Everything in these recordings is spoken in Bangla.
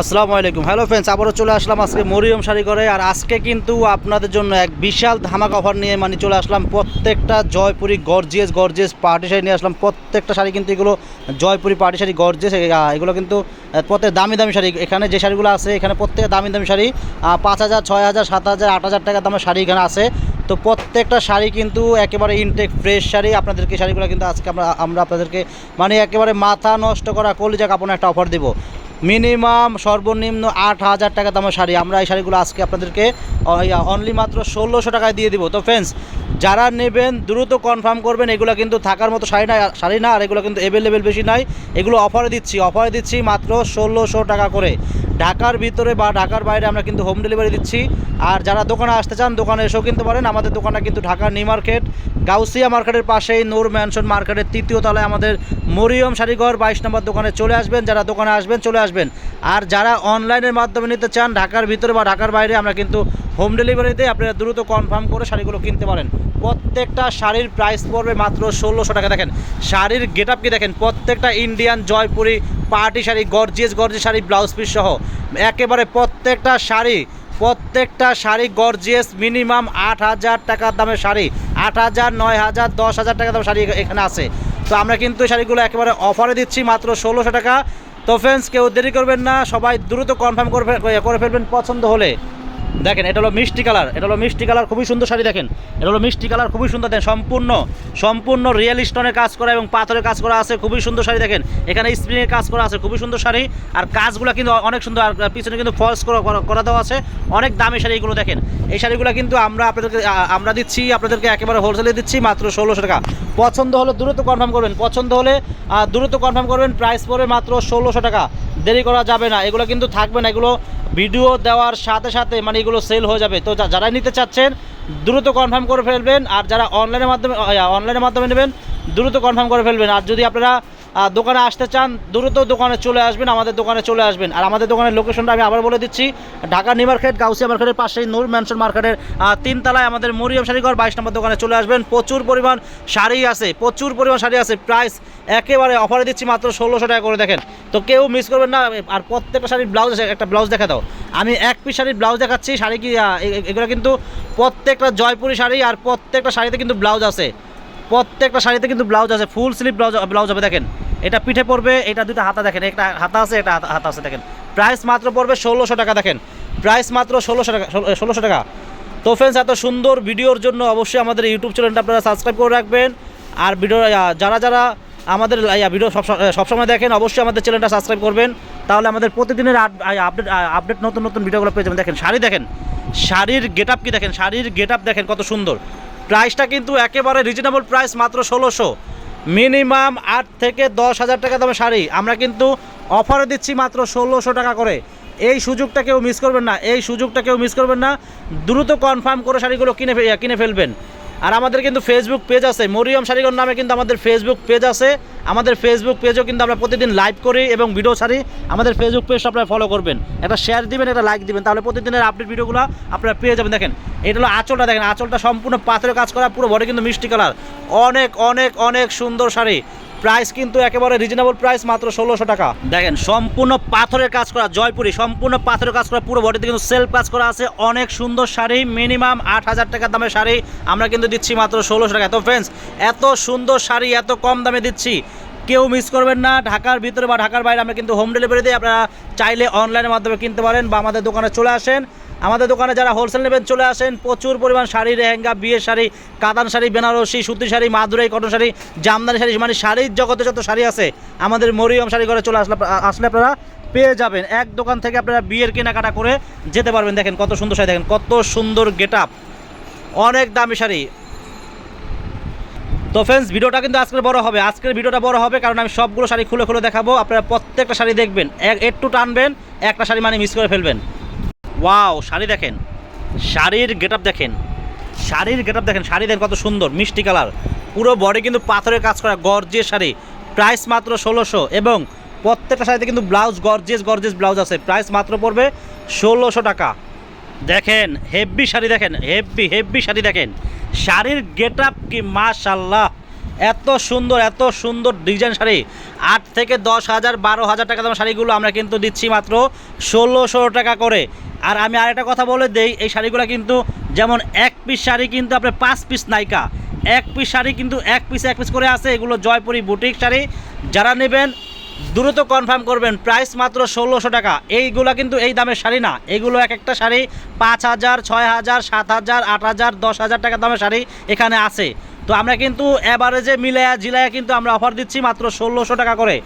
আসসালামু আলাইকুম। হ্যালো ফ্রেন্ডস আবারও চলে আসলাম আজকে মরিয়ম শাড়ি করে আর আজকে কিন্তু আপনাদের জন্য এক বিশাল ধামাকা অফার নিয়ে মানে চলে আসলাম। প্রত্যেকটা Jaipuri gorgeous gorgeous party sari নিয়ে আসলাম। প্রত্যেকটা শাড়ি কিন্তু এগুলো জয়পুরি পার্টি শাড়ি গর্জিয়াস এগুলো কিন্তু প্রত্যেক দামি দামি শাড়ি। এখানে যে শাড়িগুলো আছে, এখানে প্রত্যেক দামি দামি শাড়ি পাঁচ হাজার, ছয় হাজার, সাত হাজার, আট হাজার টাকা দামের শাড়ি এখানে আছে। তো প্রত্যেকটা শাড়ি কিন্তু একেবারে ইনটেক ফ্রেশ শাড়ি। আপনাদেরকে শাড়িগুলো কিন্তু আজকে আমরা আমরা আপনাদেরকে মানে একেবারে মাথা নষ্ট করা কলিজা কাপড় একটা অফার দেবো। মিনিমাম সর্বনিম্ন আট হাজার টাকা দামের শাড়ি। আমরা এই শাড়িগুলো আজকে আপনাদেরকে অনলি মাত্র ষোলোশো টাকায় দিয়ে দিব। তো ফ্রেন্ডস যারা নেবেন, দ্রুত কনফার্ম করবেন, এগুলো কিন্তু থাকার মতো শাড়ি না শাড়ি না, আর এগুলো কিন্তু অ্যাভেলেবেল বেশি নাই। এগুলো অফারে দিচ্ছি অফারে দিচ্ছি মাত্র ষোলোশো টাকা করে। ঢাকার ভিতরে বা ঢাকার বাইরে আমরা কিন্তু হোম ডেলিভারি দিচ্ছি। আর যারা দোকানে আসতে চান, দোকানে এসেও কিনতে পারেন। আমাদের দোকানটা কিন্তু ঢাকার নিউ মার্কেট গাউসিয়া মার্কেটের পাশেই নূর ম্যানশন মার্কেটের তৃতীয় তলায় আমাদের মরিয়ম শাড়িঘর বাইশ নম্বর দোকানে চলে আসবেন। যারা দোকানে আসবেন, চলে আসবেন। আর যারা অনলাইনের মাধ্যমে নিতে চান, ঢাকার ভিতরে বা ঢাকার বাইরে আমরা কিন্তু হোম ডেলিভারিতে আপনারা দ্রুত কনফার্ম করে শাড়িগুলো কিনতে পারেন। প্রত্যেকটা শাড়ির প্রাইস পড়বে মাত্র ষোলোশো টাকা। দেখেন, শাড়ির গেট কি দেখেন? প্রত্যেকটা Indian Jaipuri party sari gorgeous gorgeous sari blouse piece সহ। একেবারে প্রত্যেকটা শাড়ি প্রত্যেকটা শাড়ি গর্জিয়াস মিনিমাম আট হাজার টাকার দামের শাড়ি। আট হাজার, নয় হাজার, দশ হাজার টাকা দামের শাড়ি এখানে আছে। তো আমরা কিন্তু এই শাড়িগুলো একেবারে অফারে দিচ্ছি মাত্র ষোলোশো টাকা। তো ফ্রেন্ডস কেউ দেরি করবেন না। সবাই দ্রুত কনফার্ম করে করে ফেলবেন পছন্দ হলে। দেখেন, এটা হলো মিষ্টি কালার, এটা হলো মিষ্টি কালার, খুবই সুন্দর শাড়ি দেখেন। এটা হলো মিষ্টি কালার, খুবই সুন্দর দেখেন, সম্পূর্ণ সম্পূর্ণ রিয়েল স্টোনের কাজ করা এবং পাথরের কাজ করা আছে, খুবই সুন্দর শাড়ি দেখেন। এখানে স্প্রিংয়ের কাজ করা আছে, খুবই সুন্দর শাড়ি। আর কাজগুলো কিন্তু অনেক সুন্দর, আর পিছনে কিন্তু ফলস করা দেওয়া আছে। অনেক দামি শাড়ি এগুলো দেখেন। এই শাড়িগুলো কিন্তু আমরা আপনাদেরকে আমরা দিচ্ছি, আপনাদেরকে একেবারে হোলসেলে দিচ্ছি মাত্র ষোলোশো টাকা। পছন্দ হলে দ্রুত কনফার্ম করবেন, পছন্দ হলে দ্রুত কনফার্ম করবেন প্রাইস পড়বে মাত্র ষোলোশো টাকা। দেরি করা যাবে না, এগুলো কিন্তু থাকবে না, এগুলো ভিডিও দেওয়ার সাথে সাথে মানে এগুলো সেল হয়ে যাবে। তো যারা নিতে চাচ্ছেন, দ্রুত কনফার্ম করে ফেলবেন। আর যারা অনলাইনের মাধ্যমে অনলাইনের মাধ্যমে নেবেন, দ্রুত কনফার্ম করে ফেলবেন। আর যদি আপনারা দোকানে আসতে চান, দ্রুত দোকানে চলে আসবেন, আমাদের দোকানে চলে আসবেন। আর আমাদের দোকানের লোকেশনটা আমি আবার বলে দিচ্ছি, ঢাকা নিউ মার্কেট, গাউসিয়া মার্কেটের পাশেই নূর ম্যানশন মার্কেটের তিনতলায় আমাদের মরিয়ম শাড়িঘর, বাইশ নম্বর দোকানে চলে আসবেন। প্রচুর পরিমাণ শাড়ি আছে, প্রচুর পরিমাণ শাড়ি আছে প্রাইস একেবারে অফারে দিচ্ছি মাত্র ষোলোশো টাকা করে, দেখেন। তো কেউ মিস করবেন না, আর প্রত্যেকটা শাড়ির ব্লাউজ একটা ব্লাউজ দেখা দাও। আমি এক পিস শাড়ির ব্লাউজ দেখাচ্ছি, শাড়ি কি এগুলো কিন্তু প্রত্যেকটা জয়পুরি শাড়ি, আর প্রত্যেকটা শাড়িতে কিন্তু ব্লাউজ আছে। প্রত্যেকটা শাড়িতে কিন্তু ব্লাউজ আছে, ফুল স্লিভ ব্লাউজ ব্লাউজ হবে, দেখেন। এটা পিঠে পড়বে, এটা দুটো হাতা, দেখেন, একটা হাতা আছে, একটা হাতা- আছে, দেখেন। প্রাইস মাত্র পড়বে ষোলোশো টাকা, দেখেন। প্রাইস মাত্র ষোলোশো টাকা ষোলোশো টাকা। তো ফ্রেন্ডস এত সুন্দর ভিডিওর জন্য অবশ্যই আমাদের ইউটিউব চ্যানেলটা আপনারা সাবস্ক্রাইব করে রাখবেন। আর ভিডিও যারা যারা আমাদের ভিডিও সব সবসময় দেখেন, অবশ্যই আমাদের চ্যানেলটা সাবস্ক্রাইব করবেন। তাহলে আমাদের প্রতিদিনের আপডেট আপডেট নতুন নতুন ভিডিওগুলো পেয়ে যাবেন। দেখেন, শাড়ি দেখেন, শাড়ির গেট আপ কি দেখেন? শাড়ির গেট আপ দেখেন কত সুন্দর। প্রাইসটা কিন্তু একেবারে রিজনেবল প্রাইস মাত্র ষোলোশো। মিনিমাম আট থেকে দশ হাজার টাকা দামে শাড়ি। আমরা কিন্তু অফারে দিচ্ছি মাত্র ষোলোশো টাকা করে। এই সুযোগটা কেউ মিস করবেন না, এই সুযোগটা কেউ মিস করবেন না। দ্রুত কনফার্ম করে শাড়িগুলো কিনে কিনে ফেলবেন। আর আমাদের কিন্তু ফেসবুক পেজ আছে। মরিয়ম শাড়িগর নামে কিন্তু আমাদের ফেসবুক পেজ আছে। আমাদের ফেসবুক পেজও কিন্তু আমরা প্রতিদিন লাইভ করি এবং ভিডিও ছাড়ি। আমাদের ফেসবুক পেজটা আপনারা ফলো করবেন। একটা শেয়ার দিবেন, একটা লাইক দিবেন। তাহলে প্রতিদিনের আপডেট ভিডিওগুলো আপনারা পেয়ে যাবেন। দেখেন, এটা হলো আঁচলটা। দেখেন, আঁচলটা সম্পূর্ণ পাথরের কাজ করা, পুরো বডি কিন্তু মিষ্টি কালার অনেক অনেক অনেক সুন্দর শাড়ি। প্রাইস কিন্তু একেবারে রিজনেবল প্রাইস মাত্র ষোলোশো টাকা। দেখেন, সম্পূর্ণ পাথরের কাজ করা, জয়পুরি, সম্পূর্ণ পাথরের কাজ করা, পুরো বডিতে কিন্তু সেলফ কাজ করা আছে। অনেক সুন্দর শাড়ি মিনিমাম আট হাজার টাকার দামের শাড়ি। আমরা কিন্তু দিচ্ছি মাত্র ষোলোশো টাকা তো ফ্রেন্ডস এত সুন্দর শাড়ি, এত কম দামে দিচ্ছি। কেউ মিস করবেন না, ঢাকার ভিতরে বা ঢাকার বাইরে আমরা কিন্তু হোম ডেলিভারি দিই আপনারা চাইলে অনলাইনের মাধ্যমে কিনতে পারেন বা আমাদের দোকানে চলে আসেন। আমাদের দোকানে যারা হোলসেল নেবেন চলে আসেন। প্রচুর পরিমাণ শাড়ি, লেহেঙ্গা, বিয়ের শাড়ি, কাতান শাড়ি, বেনারসি, সুতি শাড়ি, মাদুরাই, কটন শাড়ি, জামদানি শাড়ি মানে শাড়ির জগতে যত শাড়ি আছে, আমাদের মরিয়ম শাড়ি ঘরে চলে আসলে আসলে আপনারা পেয়ে যাবেন। এক দোকান থেকে আপনারা বিয়ের কেনাকাটা করে যেতে পারবেন। দেখেন কত সুন্দর শাড়ি, দেখেন কত সুন্দর গেট অনেক দামি শাড়ি। তো ফ্রেন্ডস ভিডিওটা কিন্তু আজকের বড় হবে। আজকের ভিডিওটা বড় হবে কারণ আমি সবগুলো শাড়ি খুলে খুলে দেখাবো। আপনারা প্রত্যেকটা শাড়ি দেখবেন। এক একটু টানবেন, একটা শাড়ি মানে মিস করে ফেলবেন। ওয়াও, শাড়ি দেখেন। শাড়ির গেটআপ দেখেন। শাড়ির গেটআপ দেখেন, শাড়ি দেখেন কত সুন্দর, মিষ্টি কালার। পুরো বডি কিন্তু পাথরের কাজ করা গর্জিয়াস শাড়ি। প্রাইস মাত্র ষোলোশো এবং প্রত্যেকটা শাড়িতে কিন্তু ব্লাউজ গর্জিয়াস গর্জিয়াস ব্লাউজ আছে। প্রাইস মাত্র পড়বে ষোলোশো টাকা। দেখেন হেভি শাড়ি দেখেন হেভি হেভি শাড়ি দেখেন। শাড়ির গেটআপ কি মাশাল্লাহ এত সুন্দর এত সুন্দর ডিজাইন শাড়ি। আট থেকে দশ হাজার, বারো হাজার টাকা দামের শাড়িগুলো আমরা কিন্তু দিচ্ছি মাত্র ষোলোশো টাকা করে। আর আমি আরেকটা কথা বলে দেই, এই শাড়িগুলো কিন্তু যেমন এক পিস শাড়ি কিন্তু আপনার পাঁচ পিস নাইকা। এক পিস শাড়ি কিন্তু এক পিস এক পিস করে আছে, এগুলো জয়পুরি বুটিক শাড়ি। যারা নেবেন, দ্রুত কনফার্ম করবেন প্রাইস মাত্র ষোলোশো টাকা। এইগুলো কিন্তু এই দামের শাড়ি না, এগুলো এক একটা শাড়ি পাঁচ হাজার, ছয় হাজার, সাত হাজার, আট হাজার, দশ হাজার টাকা দামের শাড়ি এখানে আছে। তো আমরা কিন্তু অ্যাভারেজে মিলায়া জিলায়া কিন্তু আমরা অফার দিচ্ছি মাত্র ষোলোশো টাকা করে।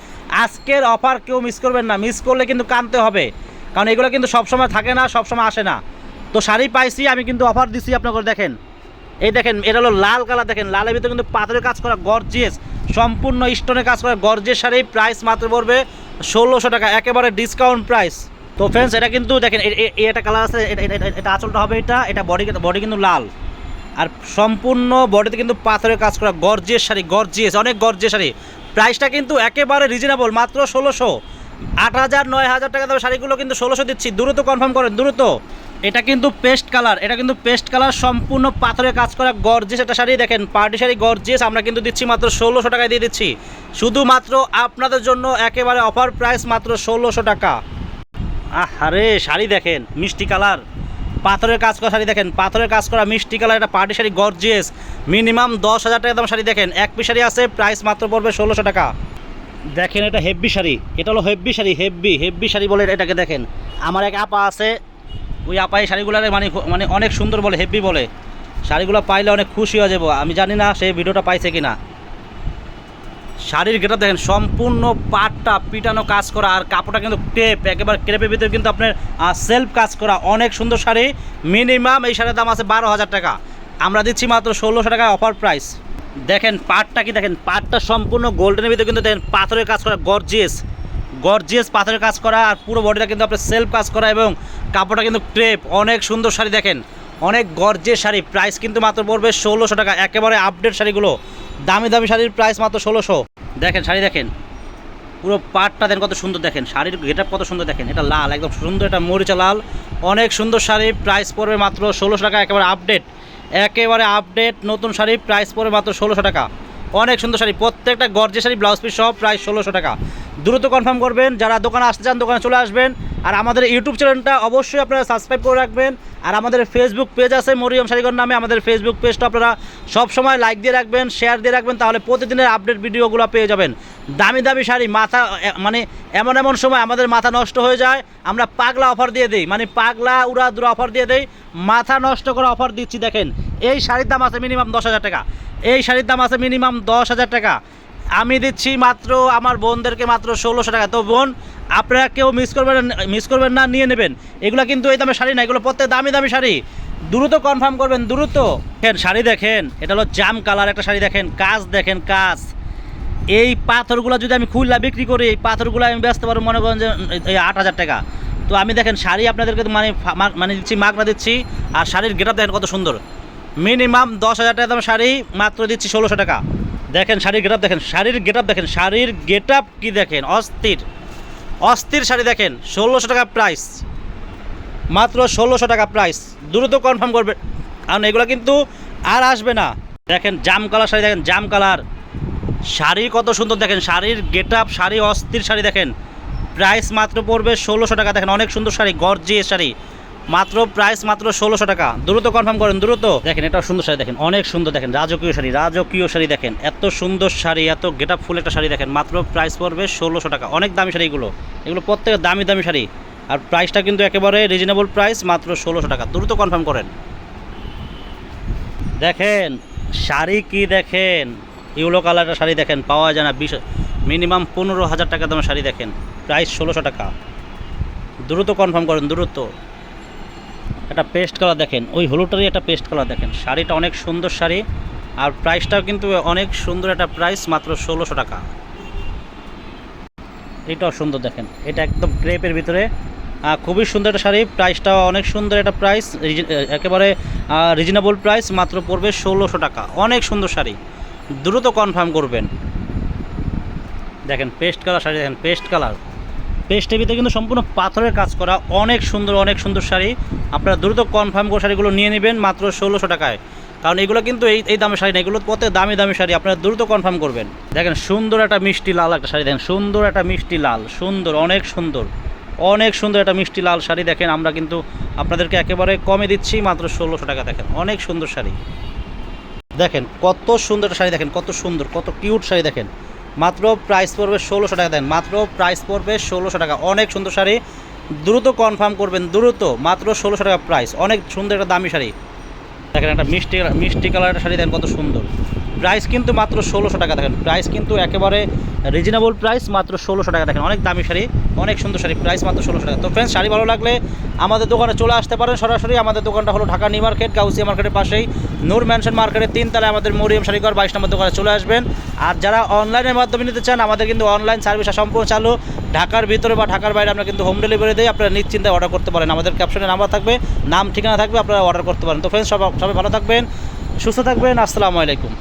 আজকের অফার কেউ মিস করবেন না। মিস করলে কিন্তু কানতে হবে। কারণ এগুলো কিন্তু সবসময় থাকে না, সবসময় আসে না। তো শাড়ি পাইছি, আমি কিন্তু অফার দিচ্ছি আপনাকে দেখেন। এই দেখেন, এটা হলো লাল কালার দেখেন। লালের ভিতরে কিন্তু পাথরের কাজ করা গর্জিয়াস সম্পূর্ণ স্টোনের কাজ করা গর্জিয়াস শাড়ি। প্রাইস মাত্র পড়বে ষোলোশো টাকা, একেবারে ডিসকাউন্ট প্রাইস তো ফ্রেন্ডস এটা কিন্তু দেখেন এটা কালার আছে, এটা আঁচলটা হবে এটা। এটা বডি বডি কিন্তু লাল। আর সম্পূর্ণ বডিতে কিন্তু পাথরের কাজ করা গর্জিয়াস শাড়ি গর্জিয়াস অনেক গর্জিয়াস শাড়ি। প্রাইসটা কিন্তু একেবারে রিজনেবল মাত্র ষোলোশো। আট হাজার, নয় হাজার টাকা দামের শাড়িগুলো কিন্তু ষোলোশো দিচ্ছি। দ্রুত কনফার্ম করেন, দ্রুত। এটা কিন্তু পেস্ট কালার এটা কিন্তু পেস্ট কালার সম্পূর্ণ পাথরের কাজ করা গর্জিয়াস একটা শাড়ি। দেখেন পার্টি শাড়ি গর্জিয়াস আমরা কিন্তু দিচ্ছি মাত্র ষোলোশো টাকায় দিয়ে দিচ্ছি। শুধুমাত্র আপনাদের জন্য একেবারে অফার প্রাইস মাত্র ষোলোশো টাকা। আরে শাড়ি দেখেন, মিষ্টি কালার পাথরের কাজ করা শাড়ি দেখেন, পাথরের কাজ করা মিষ্টি কালার একটা পার্টি শাড়ি গর্জিয়াস মিনিমাম দশ হাজার টাকা দাম শাড়ি দেখেন। এক পিস শাড়ি আছে প্রাইস মাত্র পড়বে ষোলোশো টাকা। দেখেন এটা হেভি শাড়ি, এটা হলো heavy sari heavy heavy sari বলে এটাকে দেখেন। আমার এক আপা আছে, ওই আপা এই শাড়িগুলো মানে মানে অনেক সুন্দর বলে হেভি বলে। শাড়িগুলো পাইলে অনেক খুশি হয়ে যাব, আমি জানি না সেই ভিডিওটা পাইছে কিনা। শাড়ির গেটা দেখেন, সম্পূর্ণ পাটটা পিটানো কাজ করা, আর কাপড়টা কিন্তু টেপ, একেবারে ক্রেপের ভিতরে কিন্তু আপনার সেলফ কাজ করা। অনেক সুন্দর শাড়ি মিনিমাম এই শাড়ির দাম আছে বারো হাজার টাকা। আমরা দিচ্ছি মাত্র ষোলোশো টাকা অফার প্রাইস দেখেন, পাটটা কি দেখেন? পাটটা সম্পূর্ণ গোল্ডেনের ভিতরে কিন্তু দেখেন, পাথরের কাজ করা গর্জিয়াস গর্জিয়াস পাথরের কাজ করা, আর পুরো বডিটা কিন্তু আপনার সেলফ কাজ করা এবং কাপড়টা কিন্তু ট্রেপ অনেক সুন্দর শাড়ি দেখেন। অনেক গর্জিয়াস শাড়ি। প্রাইস কিন্তু মাত্র পড়বে ষোলোশো টাকা। একেবারে আপডেট শাড়িগুলো। দামি দামি শাড়ির প্রাইস মাত্র ষোলোশো। দেখেন, শাড়ি দেখেন। পুরো পাটটা দেন কত সুন্দর দেখেন। শাড়ির গেট কত সুন্দর দেখেন। এটা লাল, একদম সুন্দর এটা মরিচা লাল। অনেক সুন্দর শাড়ি প্রাইস পড়বে মাত্র ষোলোশো টাকা, একেবারে আপডেট একেবারে আপডেট নতুন শাড়ি প্রাইস পড়বে মাত্র ষোলোশো টাকা। অনেক সুন্দর শাড়ি, প্রত্যেকটা গর্জে শাড়ি ব্লাউজ পিস সহ প্রাইস ষোলোশো টাকা। দ্রুত কনফার্ম করবেন, যারা দোকানে আসতে চান, দোকানে চলে আসবেন। আর আমাদের ইউটিউব চ্যানেলটা অবশ্যই আপনারা সাবস্ক্রাইব করে রাখবেন। আর আমাদের ফেসবুক পেজ আছে মরিয়ম শাড়িগর নামে। আমাদের ফেসবুক পেজটা আপনারা সব সময় লাইক দিয়ে রাখবেন শেয়ার দিয়ে রাখবেন, তাহলে প্রতিদিনের আপডেট ভিডিওগুলো পেয়ে যাবেন। দামি দামি শাড়ি, মাথা মানে এমন এমন সময় আমাদের মাথা নষ্ট হয়ে যায়, আমরা পাগলা অফার দিয়ে দিই মানে পাগলা উড়া দুরা অফার দিয়ে দেই, মাথা নষ্ট করে অফার দিচ্ছি, দেখেন। এই শাড়ির দাম আছে মিনিমাম দশ হাজার টাকা। এই শাড়ির দাম আছে মিনিমাম দশ হাজার টাকা। আমি দিচ্ছি মাত্র আমার বোনদেরকে মাত্র ষোলোশো টাকা। তো বোন, আপনারা কেউ মিস করবেন মিস করবেন না, নিয়ে নেবেন। এগুলো কিন্তু এই দামে শাড়ি না, এগুলো প্রত্যেক দামি দামি শাড়ি। দ্রুত কনফার্ম করবেন, দ্রুত। দেখেন, শাড়ি দেখেন, এটা হলো জাম কালার একটা শাড়ি দেখেন, কাজ দেখেন, কাজ। এই পাথরগুলো যদি আমি খুললা বিক্রি করি, এই পাথরগুলো আমি ব্যস্ত পারব, মনে করেন যে আট হাজার টাকা। তো আমি দেখেন, শাড়ি আপনাদেরকে মানে মানে দিচ্ছি, মাগনা দিচ্ছি, আর শাড়ির গেটআপ দেখেন কত সুন্দর। মিনিমাম দশ হাজার টাকা দাম শাড়ি, মাত্র দিচ্ছি ষোলোশো টাকা। দেখেন শাড়ির গেটআপ দেখেন শাড়ির গেটআপ দেখেন শাড়ির গেটআপ কি দেখেন? অস্থির। অস্থির শাড়ি দেখেন, ষোলোশো টাকা প্রাইস মাত্র ষোলোশো টাকা প্রাইস দ্রুত কনফার্ম করবে। কারণ এগুলো কিন্তু আর আসবে না। দেখেন জাম কালার শাড়ি, দেখেন জাম কালার। শাড়ি কত সুন্দর দেখেন, শাড়ির গেট আপ, শাড়ি অস্থির শাড়ি দেখেন। প্রাইস মাত্র পড়বে ষোলোশো টাকা, দেখেন অনেক সুন্দর শাড়ি গর্জিয়ে শাড়ি। মাত্র প্রাইস মাত্র ষোলোশো টাকা। দ্রুত কনফার্ম করেন, দ্রুত। দেখেন, এটা সুন্দর শাড়ি দেখেন, অনেক সুন্দর দেখেন, রাজকীয় শাড়ি রাজকীয় শাড়ি দেখেন, এত সুন্দর শাড়ি, এত গেট আপ ফুল একটা শাড়ি দেখেন, মাত্র প্রাইস পড়বে ষোলোশো টাকা। অনেক দামি শাড়ি এগুলো। এগুলো প্রত্যেকের দামি দামি শাড়ি। আর প্রাইসটা কিন্তু একেবারে রিজনেবল প্রাইস মাত্র ষোলোশো টাকা। দ্রুত কনফার্ম করেন। দেখেন, শাড়ি কি দেখেন? ইউলো কালারের শাড়ি দেখেন, পাওয়া যায় না, বিশ মিনিমাম পনেরো হাজার টাকা দামের শাড়ি দেখেন প্রাইস ষোলোশো টাকা। দ্রুত কনফার্ম করেন, দ্রুত। একটা পেস্ট কালার দেখেন। ওই হলুদটারই একটা পেস্ট কালার দেখেন। শাড়িটা অনেক সুন্দর শাড়ি। আর প্রাইসটাও কিন্তু অনেক সুন্দর একটা প্রাইস মাত্র ষোলোশো টাকা। এটাও সুন্দর দেখেন। এটা একদম ক্রেপের ভিতরে। খুবই সুন্দর একটা শাড়ি। প্রাইসটাও অনেক সুন্দর একটা প্রাইস একেবারে রিজনেবল প্রাইস মাত্র পড়বে ষোলোশো টাকা। অনেক সুন্দর শাড়ি। দ্রুত কনফার্ম করবেন। দেখেন পেস্ট কালার শাড়ি, দেখেন পেস্ট কালার পেস্টের ভিতরে কিন্তু সম্পূর্ণ পাথরের কাজ করা, অনেক সুন্দর অনেক সুন্দর শাড়ি। আপনারা দ্রুত কনফার্ম করে শাড়িগুলো নিয়ে নেবেন মাত্র ষোলোশো টাকায়। কারণ এগুলো কিন্তু এই এই দামের শাড়ি না, এগুলো প্রত্যেক দামি দামি শাড়ি, আপনারা দ্রুত কনফার্ম করবেন। দেখেন, সুন্দর একটা মিষ্টি লাল একটা শাড়ি, দেখেন, সুন্দর একটা মিষ্টি লাল, সুন্দর, অনেক সুন্দর অনেক সুন্দর একটা মিষ্টি লাল শাড়ি দেখেন, আমরা কিন্তু আপনাদেরকে একেবারে কমে দিচ্ছি মাত্র ষোলোশো টাকা, দেখেন, অনেক সুন্দর শাড়ি। দেখেন, কত সুন্দর শাড়ি, দেখেন, কত সুন্দর, কত কিউট শাড়ি, দেখেন। মাত্র প্রাইস পড়বে ষোলোশো টাকা দেন, মাত্র প্রাইস পড়বে ষোলোশো টাকা। অনেক সুন্দর শাড়ি। দ্রুত কনফার্ম করবেন, দ্রুত, মাত্র ষোলোশো টাকা প্রাইস অনেক সুন্দর একটা দামি শাড়ি। দেখেন একটা মিষ্টি মিষ্টি কালারের শাড়ি দেন, কত সুন্দর। প্রাইস কিন্তু মাত্র ষোলোশো টাকা দেখেন। প্রাইস কিন্তু একেবারে রিজনেবল প্রাইস মাত্র ষোলোশো টাকা দেখেন। অনেক দামি শাড়ি, অনেক সুন্দর শাড়ি প্রাইস মাত্র ষোলোশো টাকা। তো ফ্রেন্ডস শাড়ি ভালো লাগলে আমাদের দোকানে চলে আসতে পারেন সরাসরি। আমাদের দোকানটা হলো ঢাকা নিউ মার্কেট, গাউসিয়া মার্কেটের পাশেই। নূর ম্যানশন মার্কেটের তিন তলায় আমাদের মরিয়ম শাড়িঘর, বাইশ নম্বর দোকানে চলে আসবেন। আর যারা অনলাইনের মাধ্যমে নিতে চান, আমাদের কিন্তু অনলাইন সার্ভিস সম্পূর্ণ চালু। ঢাকার ভিতরে বা ঢাকার বাইরে আমরা কিন্তু হোম ডেলিভারি দিই আপনারা নিশ্চিন্তায় অর্ডার করতে পারেন। আমাদের ক্যাপশনে নাম্বার থাকবে, নাম, ঠিকানা থাকবে, আপনারা অর্ডার করতে পারেন। তো ফ্রেন্ডস সবাই ভালো থাকবেন, সুস্থ থাকবেন। আসসালামু আলাইকুম।